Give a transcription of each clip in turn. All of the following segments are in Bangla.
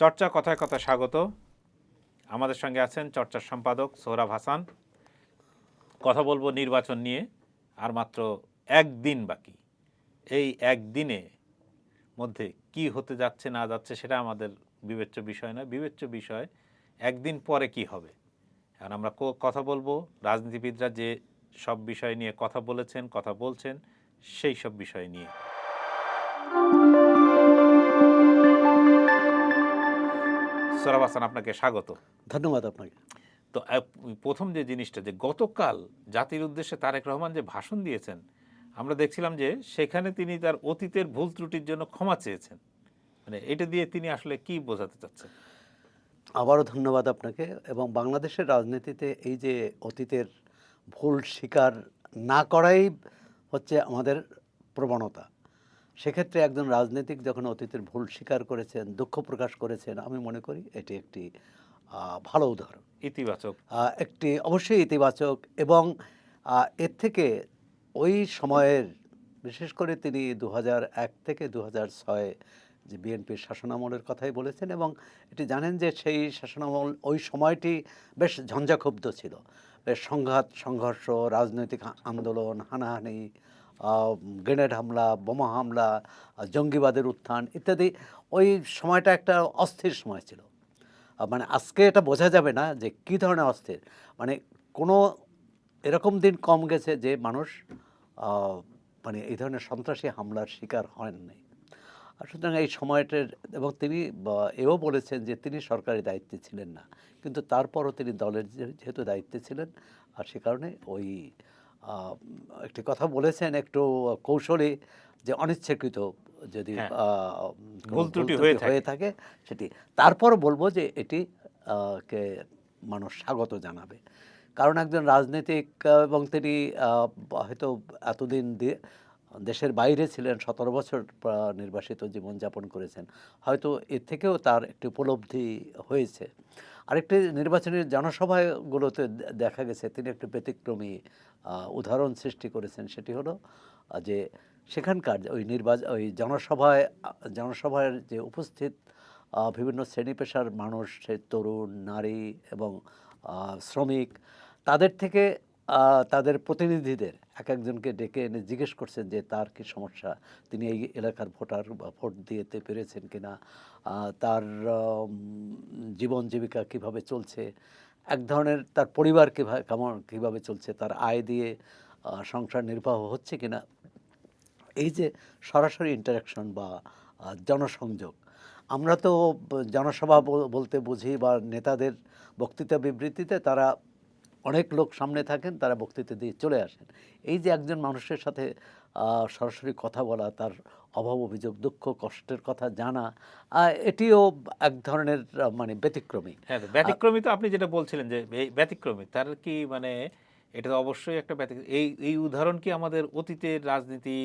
চর্চা কথায় কথা স্বাগত। আমাদের সঙ্গে আছেন চর্চার সম্পাদক সোহরাব হাসান। কথা বলব নির্বাচন নিয়ে, আর মাত্র একদিন বাকি। এই একদিনে মধ্যে কি হতে যাচ্ছে, না যাচ্ছে সেটা আমাদের বিবেচ্য বিষয় নয়। বিবেচ্য বিষয়, একদিন পরে কি হবে? আর আমরা কথা বলব, রাজনীতিবিদরা যে সব বিষয় নিয়ে কথা বলেছেন, কথা বলছেন, সেই সব বিষয় নিয়ে। সোহরাব হাসান আপনাকে স্বাগত। ধন্যবাদ আপনাকে। তো প্রথম যে জিনিসটা যে গতকাল জাতির উদ্দেশ্যে তারেক রহমান যে ভাষণ দিয়েছেন আমরা দেখছিলাম যে সেখানে তিনি তার অতীতের ভুল ত্রুটির জন্য ক্ষমা চেয়েছেন। মানে এটা দিয়ে তিনি আসলে কি বোঝাতে চাচ্ছেন? আবারও ধন্যবাদ আপনাকে এবং বাংলাদেশের রাজনীতিতে এই যে অতীতের ভুল স্বীকার না করাই হচ্ছে আমাদের প্রবণতা। সেক্ষেত্রে একজন রাজনীতিক যখন অতীতের ভুল স্বীকার করেছেন দুঃখ প্রকাশ করেছেন আমি মনে করি এটি একটি ভালো উদাহরণ। ইতিবাচক। একটি অবশ্যই ইতিবাচক এবং এর থেকে ওই সময়ের বিশেষ করে তিনি দু এক থেকে দু ছয় যে বিএনপির শাসনামলের কথাই বলেছেন এবং এটি জানেন যে সেই শাসনামল ওই সময়টি বেশ ঝঞ্ঝাক্ষুব্ধ ছিল। বেশ সংঘাত সংঘর্ষ রাজনৈতিক আন্দোলন হানাহানি গ্রেনেড হামলা, বোমা হামলা জঙ্গিবাদের উত্থান ইত্যাদি, ওই সময়টা একটা অস্থির সময় ছিল। মানে আজকে এটা বোঝা যাবে না যে কী ধরনের অস্থির। মানে কোনো এরকম দিন কম গেছে যে মানুষ মানে এই ধরনের সন্ত্রাসী হামলার শিকার হয়নি আর সুতরাং এই সময়টার, এবং তিনি এও বলেছেন যে তিনি সরকারি দায়িত্বে ছিলেন না। কিন্তু তারপরও তিনি দলের যেহেতু দায়িত্বে ছিলেন, আর সে কারণে ওই একটি কথা বলেছেন একটু কৌশলে যে অনিচ্ছাকৃত যদি হ্যাঁ। ভুল ত্রুটি হয়ে থাকে। সেটি। তারপর বলব যে এটি কে মানুষ স্বাগত জানাবে। কারণ একজন রাজনীতিক এবং তিনি হয়তো এতদিন দিয়ে দেশের বাইরে ছিলেন, সতেরো বছর নির্বাসিত জীবনযাপন করেছেন। হয়তো এর থেকেও তার একটি উপলব্ধি হয়েছে। আরেকটি নির্বাচনী জনসভাগুলোতে দেখা গেছে, তিনি একটি ব্যতিক্রমী উদাহরণ সৃষ্টি করেছেন। সেটি হলো যে সেখানকার ওই নির্বাচন ওই জনসভায় জনসভার যে উপস্থিত বিভিন্ন শ্রেণি পেশার মানুষ তরুণ, নারী এবং শ্রমিক, তাদের থেকে তাদের প্রতিনিধিদের এক একজনকে ডেকে এনে জিজ্ঞেস করছেন যে, তার কি সমস্যা? তিনি এই এলাকার ভোটার বা ভোট দিতে পেরেছেন কি না তার জীবন জীবিকা কীভাবে চলছে? এক ধরনের তার পরিবার কীভাবে কেমন, কীভাবে চলছে? তার আয় দিয়ে সংসার নির্বাহ হচ্ছে কি না এই যে সরাসরি ইন্টারাকশন বা জনসংযোগ, আমরা তো জনসভা বলতে বুঝি বা নেতাদের বক্তৃতা বিবৃতিতে তারা অনেক লোক সামনে থাকেন তারা বক্তৃতা দিয়ে চলে আসেন। এই যে একজন মানুষের সাথে সরাসরি কথা বলা তার অভাব অভিযোগ দুঃখ কষ্টের কথা জানা এটিও এক ধরনের মানে ব্যতিক্রমী। হ্যাঁ ব্যতিক্রমী তো আপনি যেটা বলছিলেন যে ব্যতিক্রমী তার কি মানে এটা তো অবশ্যই একটা ব্যতিক্রম এই এই উদাহরণ কি আমাদের অতীতের রাজনীতি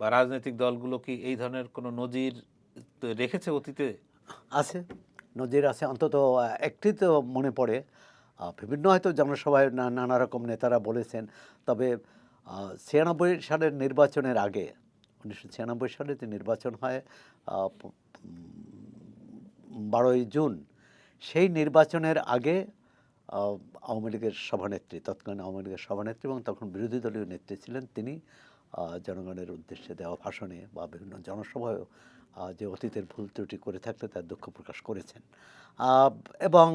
বা রাজনৈতিক দলগুলো কি এই ধরনের কোনো নজির রেখেছে অতীতে? আছে নজির আছে অন্তত একটি তো মনে পড়ে। বিভিন্ন হয়তো জনসভায় নানা রকম নেতারা বলেছেন, তবে ছিয়ানব্বই সালের নির্বাচনের আগে, উনিশশো ছিয়ানব্বই সালে যে নির্বাচন হয় বারোই জুন, সেই নির্বাচনের আগে আওয়ামী লীগের সভানেত্রী, তৎকালীন আওয়ামী লীগের সভানেত্রী এবং তখন বিরোধী দলীয় নেত্রী ছিলেন, তিনি জনগণের উদ্দেশ্যে দেওয়া ভাষণে বা বিভিন্ন জনসভায়ও যে অতীতের ভুল ত্রুটি করে থাকলে তার দুঃখ প্রকাশ করেছেন। এবং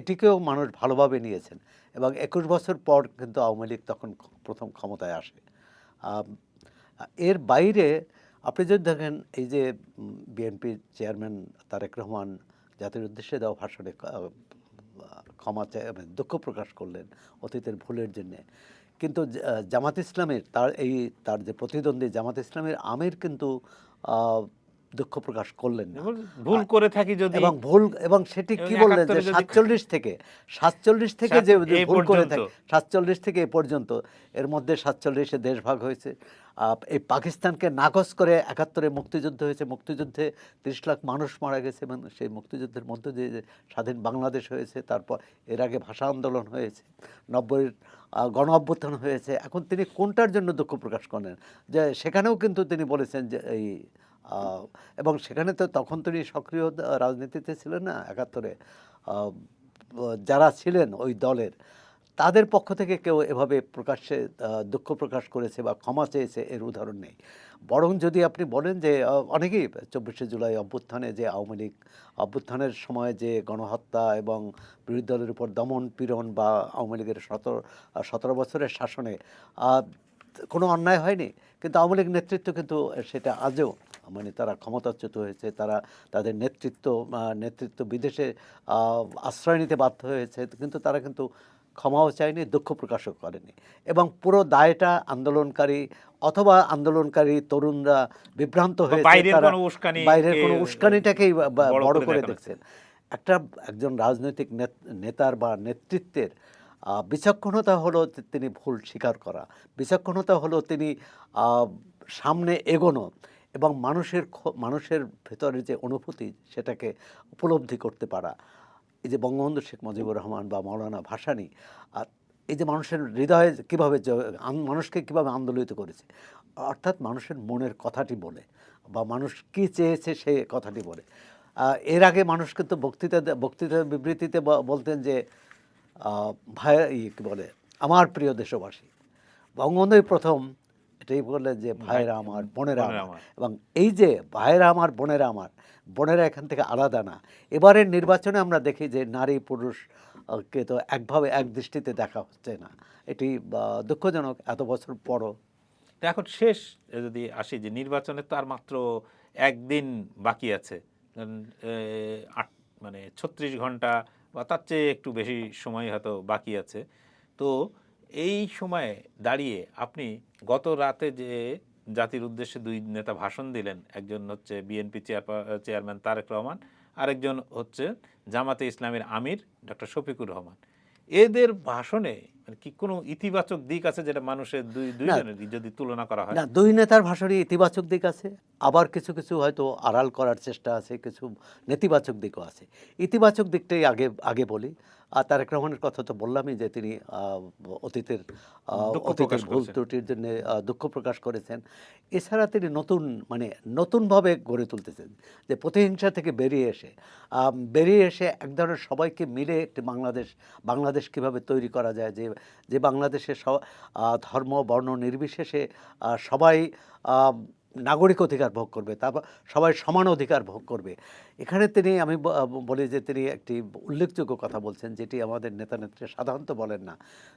এটিকেও মানুষ ভালোভাবে নিয়েছেন। এবং একুশ বছর পর কিন্তু আওয়ামী লীগ তখন প্রথম ক্ষমতায় আসে। এর বাইরে আপনি যদি দেখেন, এই যে বিএনপির চেয়ারম্যান তারেক রহমান জাতির উদ্দেশ্যে দেওয়া ভাষণে ক্ষমা মানে দুঃখ প্রকাশ করলেন অতীতের ভুলের জন্যে। কিন্তু জামাত ইসলামের তার এই, তার যে প্রতিদ্বন্দ্বী জামাত ইসলামের আমির কিন্তু দুঃখ প্রকাশ করলেন না। ভুল করে থাকি যদি এবং ভুল এবং সেটি কি বললেন যে সাতচল্লিশ থেকে সাতচল্লিশ থেকে যে ভুল করে। থাকে সাতচল্লিশ থেকে এ পর্যন্ত এর মধ্যে সাতচল্লিশে দেশ ভাগ হয়েছে। এই পাকিস্তানকে নাকচ করে একাত্তরে মুক্তিযুদ্ধ হয়েছে। মুক্তিযুদ্ধে তিরিশ লাখ মানুষ মারা গেছে এবং সেই মুক্তিযুদ্ধের মধ্যে দিয়ে যে স্বাধীন বাংলাদেশ হয়েছে তারপর এর আগে ভাষা আন্দোলন হয়েছে নব্বইয়ের আহ, গণ অভ্যুত্থান হয়েছে। এখন তিনি কোনটার জন্য দুঃখ প্রকাশ করেন? যে সেখানেও কিন্তু তিনি বলেছেন যে এই এবং সেখানে তো তখন তিনি সক্রিয় রাজনীতিতে ছিলেন না, একাত্তরে। যারা ছিলেন ওই দলের, তাদের পক্ষ থেকে কেউ এভাবে প্রকাশ্যে দুঃখ প্রকাশ করেছে বা ক্ষমা চেয়েছে এর উদাহরণ নেই। বরং যদি আপনি বলেন যে অনেকেই চব্বিশে জুলাই অভ্যুত্থানে যে আওয়ামী লীগ, অভ্যুত্থানের সময় যে গণহত্যা এবং বিরোধী দলের উপর দমন পীড়ন বা আওয়ামী লীগের সতেরো সতেরো বছরের শাসনে কোনো অন্যায় হয়নি। কিন্তু আওয়ামী লীগ নেতৃত্ব কিন্তু সেটা আজও মানে তারা ক্ষমতাচ্যুত হয়েছে তারা তাদের নেতৃত্ব নেতৃত্ব বিদেশে আশ্রয় নিতে বাধ্য হয়েছে কিন্তু তারা কিন্তু ক্ষমাও চায়নি দুঃখ প্রকাশও করেনি। এবং পুরো দায়টা আন্দোলনকারী অথবা আন্দোলনকারী তরুণরা বিভ্রান্ত বা হয়েছে বাইরের কোনো উস্কানিটাকেই বড় করে দেখছেন। একটা একজন রাজনৈতিক নেত- নেতার বা নেতৃত্বের বিচক্ষণতা হলো তিনি ভুল স্বীকার করা বিচক্ষণতা হলো তিনি সামনে এগোনো। এবং মানুষের মানুষের ভেতরে যে অনুভূতি সেটাকে উপলব্ধি করতে পারা। এই যে বঙ্গবন্ধু শেখ মুজিবুর রহমান বা মৌলানা ভাসানী, আর এই যে মানুষের হৃদয়ে কীভাবে মানুষকে কীভাবে আন্দোলিত করেছে, অর্থাৎ মানুষের মনের কথাটি বলে বা মানুষ কী চেয়েছে সে কথাটি বলে। এর আগে মানুষ কিন্তু বক্তৃতা বক্তৃতা বিবৃতিতে বলতেন যে ভাই কী বলে, আমার প্রিয় দেশবাসী, বঙ্গবন্ধুই প্রথম এটাই বললেন যে ভাইরা আমার বোনেরা আমার। এবং এই যে ভাইরা আমার বোনেরা আমার বোনেরা এখান থেকে আলাদা না। এবারের নির্বাচনে আমরা দেখি যে নারী পুরুষ কে তো একভাবে এক দৃষ্টিতে দেখা হচ্ছে না। এটি দুঃখজনক এত বছর পরও। তা এখন শেষ যদি আসি যে নির্বাচনে তো আর মাত্র একদিন বাকি আছে। আট মানে ছত্রিশ ঘণ্টা বা তার চেয়ে একটু বেশি সময় হয়তো বাকি আছে। তো এই সময়ে দাঁড়িয়ে আপনি গত রাতে যে জাতির উদ্দেশ্যে দুই নেতা ভাষণ দিলেন, একজন হচ্ছে বিএনপি চেয়ারম্যান তারেক রহমান, আরেকজন হচ্ছে জামাতে ইসলামের আমির ডক্টর শফিকুর রহমান। এদের ভাষণে মানে কি কোনো ইতিবাচক দিক আছে যেটা মানুষের দুই দুইজনের যদি তুলনা করা হয়? না দুই নেতার ভাষণে ইতিবাচক দিক আছে আবার কিছু কিছু হয়তো আড়াল করার চেষ্টা আছে কিছু নেতিবাচক দিকও আছে। ইতিবাচক দিকটাই আগে আগে বলি। আর তারেক রহমানের কথা তো বললামই যে তিনি অতীতের অতীতের ভুল। ত্রুটির জন্য দুঃখ প্রকাশ করেছেন। এছাড়া তিনি নতুন মানে নতুনভাবে গড়ে তুলতেছেন যে প্রতিহিংসা থেকে বেরিয়ে এসে বেরিয়ে এসে এক ধরনের সবাইকে মিলে একটি বাংলাদেশ বাংলাদেশ কীভাবে তৈরি করা যায় যে যে বাংলাদেশে ধর্ম, বর্ণ নির্বিশেষে সবাই নাগরিক অধিকার ভোগ করবে তারপর সবাই সমান অধিকার ভোগ করবে। এখানে তিনি, আমি বলি যে তিনি একটি উল্লেখযোগ্য কথা বলছেন, যেটি আমাদের নেতা নেত্রী সাধারণত বলেন না।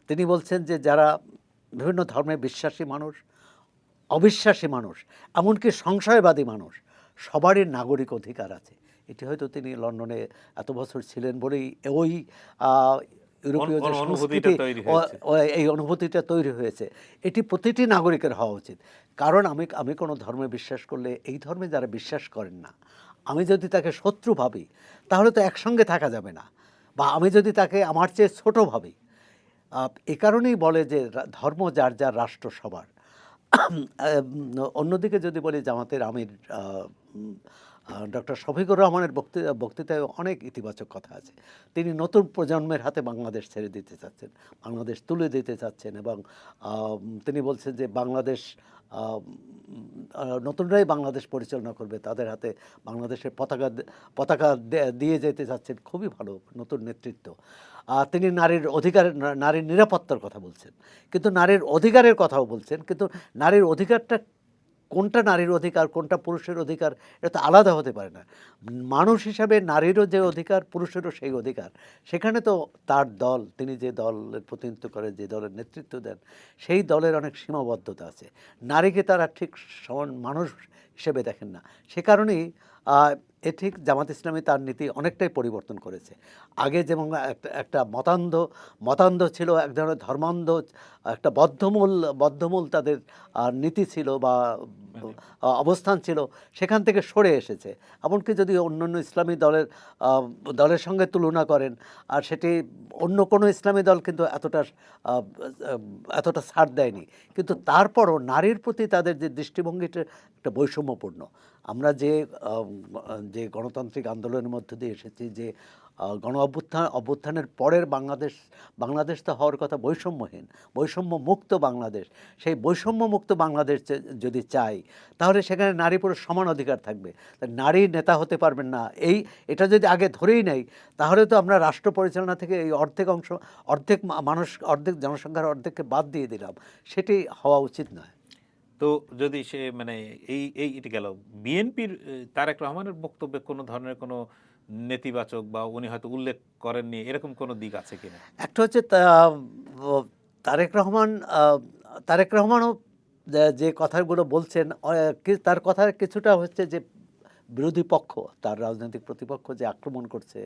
তিনি বলছেন যে যারা বিভিন্ন ধর্মে বিশ্বাসী মানুষ, অবিশ্বাসী মানুষ, এমনকি সংশয়বাদী মানুষ, সবারই নাগরিক অধিকার আছে। এটি হয়তো তিনি লন্ডনে এত বছর ছিলেন বলেই ওই ইউরোপীয় যে সংস্কৃতি। এই অনুভূতিটা তৈরি হয়েছে। এটি প্রতিটি নাগরিকের হওয়া উচিত। কারণ আমি আমি কোনো ধর্মে বিশ্বাস করলে এই ধর্মে যারা বিশ্বাস করেন না আমি যদি তাকে শত্রু ভাবি তাহলে তো একসঙ্গে থাকা যাবে না। বা আমি যদি তাকে আমার চেয়ে ছোট ভাবি এ কারণেই বলে যে ধর্ম যার যার রাষ্ট্র সবার। অন্যদিকে যদি বলি জামাতের আমির ডক্টর শফিকুর রহমানের বক্তৃতা বক্তৃতায় অনেক ইতিবাচক কথা আছে। তিনি নতুন প্রজন্মের হাতে বাংলাদেশ ছেড়ে দিতে চাচ্ছেন, বাংলাদেশ তুলে দিতে চাচ্ছেন এবং তিনি বলছেন যে বাংলাদেশ নতুনরাই বাংলাদেশ পরিচালনা করবে, তাদের হাতে বাংলাদেশের পতাকা পতাকা দিয়ে যেতে চাচ্ছেন খুবই ভালো নতুন নেতৃত্ব। তিনি নারীর অধিকার, নারীর নিরাপত্তার কথা বলছেন। কিন্তু নারীর অধিকারের কথাও বলছেন, কিন্তু নারীর অধিকারটা কোনটা নারীর অধিকার, কোনটা পুরুষের অধিকার, এটা তো আলাদা হতে পারে না। মানুষ হিসাবে নারীরও যে অধিকার, পুরুষেরও সেই অধিকার। সেখানে তো তার দল, তিনি যে দলের প্রতিনিধিত্ব করে, যে দলের নেতৃত্ব দেন, সেই দলের অনেক সীমাবদ্ধতা আছে। নারীকে তারা ঠিক সমান মানুষ হিসেবে দেখেন না। সে কারণেই এ ঠিক জামাত ইসলামী তার নীতি অনেকটাই পরিবর্তন করেছে। আগে যেমন একটা একটা মতান্ধ মতান্ধ ছিল, এক ধরনের ধর্মান্ধ, একটা বদ্ধমূল বদ্ধমূল তাদের নীতি ছিল বা অবস্থান ছিল, সেখান থেকে সরে এসেছে। এমনকি যদি অন্যান্য ইসলামী দলের দলের সঙ্গে তুলনা করেন, আর সেটি অন্য কোনো ইসলামী দল কিন্তু এতটা এতটা ছাড় দেয়নি। কিন্তু তারপরও নারীর প্রতি তাদের যে দৃষ্টিভঙ্গিটা একটা বৈষম্যপূর্ণ। আমরা যে যে গণতান্ত্রিক আন্দোলনের মধ্য দিয়ে এসেছি যে গণ অভ্যুত্থান, অভ্যুত্থানের পরের বাংলাদেশ বাংলাদেশ তো হওয়ার কথা বৈষম্যহীন বৈষম্য মুক্ত বাংলাদেশ। সেই বৈষম্য মুক্ত বাংলাদেশ যদি চাই, তাহলে সেখানে নারী পুরুষ সমান অধিকার থাকবে। নারী নেতা হতে পারবেন না। এই, এটা যদি আগে ধরেই নেই, তাহলে তো আমরা রাষ্ট্র পরিচালনা থেকে এই অর্ধেক অংশ, অর্ধেক মানুষ, অর্ধেক জনসংখ্যার অর্ধেককে বাদ দিয়ে দিলাম। সেটি হওয়া উচিত নয়। তো যদি সে মানে এই এই এটি গেল। বিএনপির তারেক রহমানের বক্তব্যে কোনো ধরনের কোনো নেতিবাচক বা উনি হয়তো উল্লেখ করেননি, এরকম কোনো দিক আছে কিনা? একটা হচ্ছে তারেক রহমান তারেক রহমানও যে কথাগুলো বলছেন তার কথার কিছুটা হচ্ছে যে বিরোধী পক্ষ, তার রাজনৈতিক প্রতিপক্ষ যে আক্রমণ করছে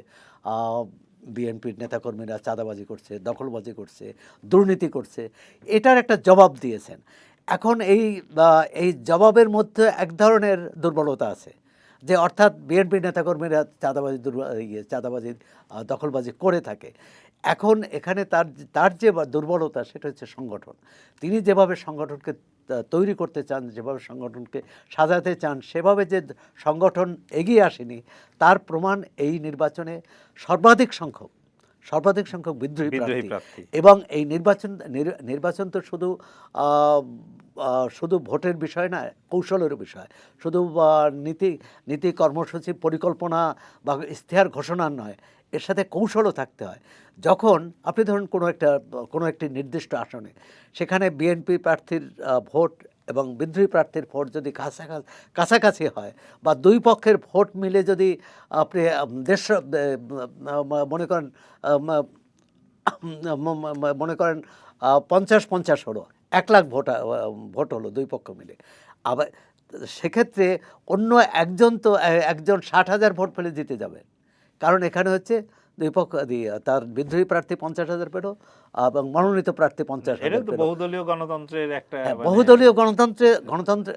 বিএনপির নেতাকর্মীরা চাঁদাবাজি করছে, দখলবাজি করছে, দুর্নীতি করছে, এটার একটা জবাব দিয়েছেন। এখন এই এই জবাবের মধ্যে এক ধরনের দুর্বলতা আছে। যে অর্থাৎ বিএনপি নেতাকর্মীরা চাঁদাবাজি ইয়ে চাঁদাবাজি দখলবাজি করে থাকে। এখন এখানে তার তার যে দুর্বলতা সেটা হচ্ছে সংগঠন। তিনি যেভাবে সংগঠনকে তৈরি করতে চান, যেভাবে সংগঠনকে সাজাতে চান, সেভাবে যে সংগঠন এগিয়ে আসেনি, তার প্রমাণ এই নির্বাচনে সর্বাধিক সংখ্যক সর্বাধিক সংখ্যক বিদ্রোহী প্রার্থী। এবং এই নির্বাচন নির্বাচন তো শুধু শুধু ভোটের বিষয় না কৌশলের বিষয়। শুধু নীতি নীতি কর্মসূচি পরিকল্পনা বা ইশতেহার ঘোষণা নয় এর সাথে কৌশলও থাকতে হয়। যখন আপনি ধরুন কোনো একটা কোনো একটি নির্দিষ্ট আসনে সেখানে বিএনপি প্রার্থীর ভোট এবং বিদ্রোহী প্রার্থীর ভোট যদি কাছাকাছি কাছাকাছি হয় বা দুই পক্ষের ভোট মিলে যদি আপনি দেশ মনে করেন মনে করেন পঞ্চাশ পঞ্চাশ হলো, এক লাখ ভোট ভোট হলো দুই পক্ষ মিলে। আবার সেক্ষেত্রে অন্য একজন তো একজন ষাট হাজার ভোট ফেলে জিতে যাবে। কারণ এখানে হচ্ছে তার বিদ্রোহী প্রার্থী পঞ্চাশ হাজার পেল এবং মনোনীত প্রার্থী পঞ্চাশ হাজার বহুদলীয় গণতন্ত্রের একটা হ্যাঁ, মানে- বহুদলীয় গণতন্ত্রে গণতন্ত্রে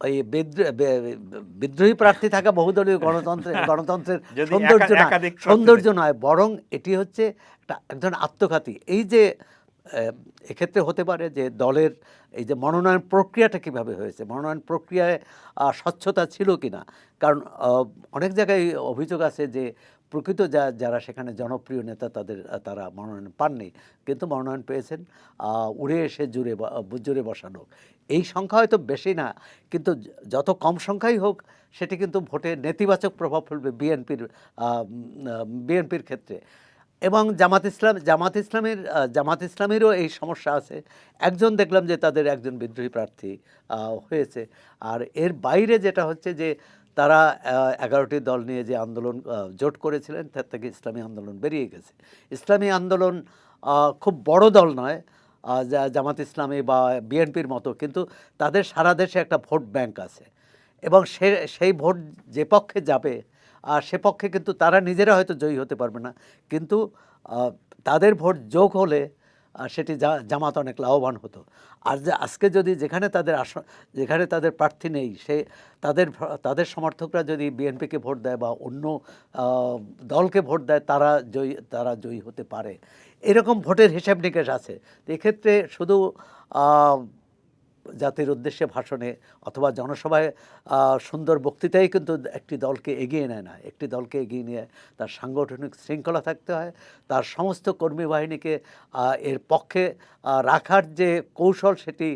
ওই বিদ্রোহ- প্রার্থী থাকা বহুদলীয় গণতন্ত্রে গণতন্ত্রের সৌন্দর্য নয় সৌন্দর্য নয় বরং এটি হচ্ছে একটা একজন আত্মঘাতী। এই যে এক্ষেত্রে হতে পারে যে দলের এই যে মনোনয়ন প্রক্রিয়াটা কীভাবে হয়েছে? মনোনয়ন প্রক্রিয়ায় স্বচ্ছতা ছিল কিনা? কারণ অনেক জায়গায় অভিযোগ আছে যে প্রকৃত যা, যারা সেখানে জনপ্রিয় নেতা তাদের, তারা মনোনয়ন পাননি, কিন্তু মনোনয়ন পেয়েছেন। উড়ে এসে জুড়ে জুড়ে বসানো এই সংখ্যা হয়তো বেশি না, কিন্তু যত কম সংখ্যাই হোক, সেটি কিন্তু ভোটে নেতিবাচক প্রভাব ফেলবে বিএনপির বিএনপির ক্ষেত্রে। এবং জামাত ইসলাম, জামাত ইসলামের জামাত ইসলামেরও এই সমস্যা আছে। একজন দেখলাম যে তাদের একজন বিদ্রোহী প্রার্থী হয়েছে। আর এর বাইরে যেটা হচ্ছে যে তারা এগারোটি দল নিয়ে যে আন্দোলন জোট করেছিলেন, তার থেকে ইসলামী আন্দোলন বেরিয়ে গেছে। ইসলামী আন্দোলন খুব বড় দল নয় জামাত ইসলামী বা বিএনপির মতো, কিন্তু তাদের সারা দেশে একটা ভোট ব্যাংক আছে। এবং সে, সেই ভোট যে পক্ষে যাবে আর সে পক্ষে কিন্তু তারা নিজেরা হয়তো জয়ী হতে পারবে না। কিন্তু তাদের ভোট যোগ হলে সেটি জামাত অনেক লাভবান হতো। আর যে, আজকে যদি যেখানে তাদের আস, যেখানে তাদের প্রার্থী নেই, সে, তাদের তাদের সমর্থকরা যদি বিএনপিকে ভোট দেয় বা অন্য দলকে ভোট দেয়, তারা জয়ী তারা জয়ী হতে পারে। এরকম ভোটের হিসাব নিকেশ আছে। এক্ষেত্রে শুধু জাতির উদ্দেশ্যে ভাষণে অথবা জনসভায় সুন্দর বক্তৃতাই কিন্তু একটি দলকে এগিয়ে নেয় না। একটি দলকে এগিয়ে নিয়ে তার সাংগঠনিক শৃঙ্খলা থাকতে হয়। তার সমস্ত কর্মী বাহিনীকে এর পক্ষে রাখার যে কৌশল সেটি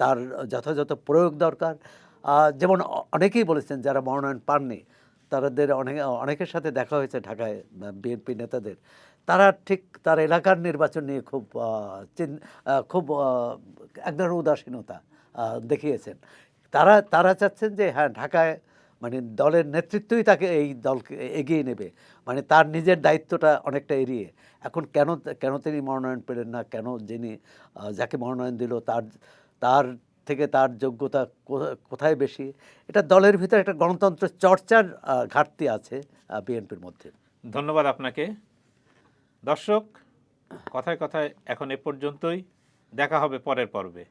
তার যথাযথ প্রয়োগ দরকার। যেমন অনেকেই বলেছেন যারা মনোনয়ন পাননি, তাদের অনেক, অনেকের সাথে দেখা হয়েছে ঢাকায় বিএনপি নেতাদের। তারা ঠিক তার এলাকার নির্বাচন নিয়ে খুব খুব এক ধরনের উদাসীনতা দেখিয়েছেন। তারা তারা চাচ্ছেন যে হ্যাঁ ঢাকায় মানে দলের নেতৃত্বই তাকে এই দলকে এগিয়ে নেবে। মানে তার নিজের দায়িত্বটা অনেকটা এড়িয়ে। এখন কেন কেন তিনি মনোনয়ন পেলেন না? কেন যিনি যাকে মনোনয়ন দিল, তার তার থেকে তার যোগ্যতা কোথায় বেশি? এটা দলের ভিতরে একটা গণতন্ত্র চর্চার ঘাটতি আছে বিএনপির মধ্যে। ধন্যবাদ আপনাকে। দর্শক কথায় কথায় এখন এ পর্যন্তই। দেখা হবে পরের পর্বে।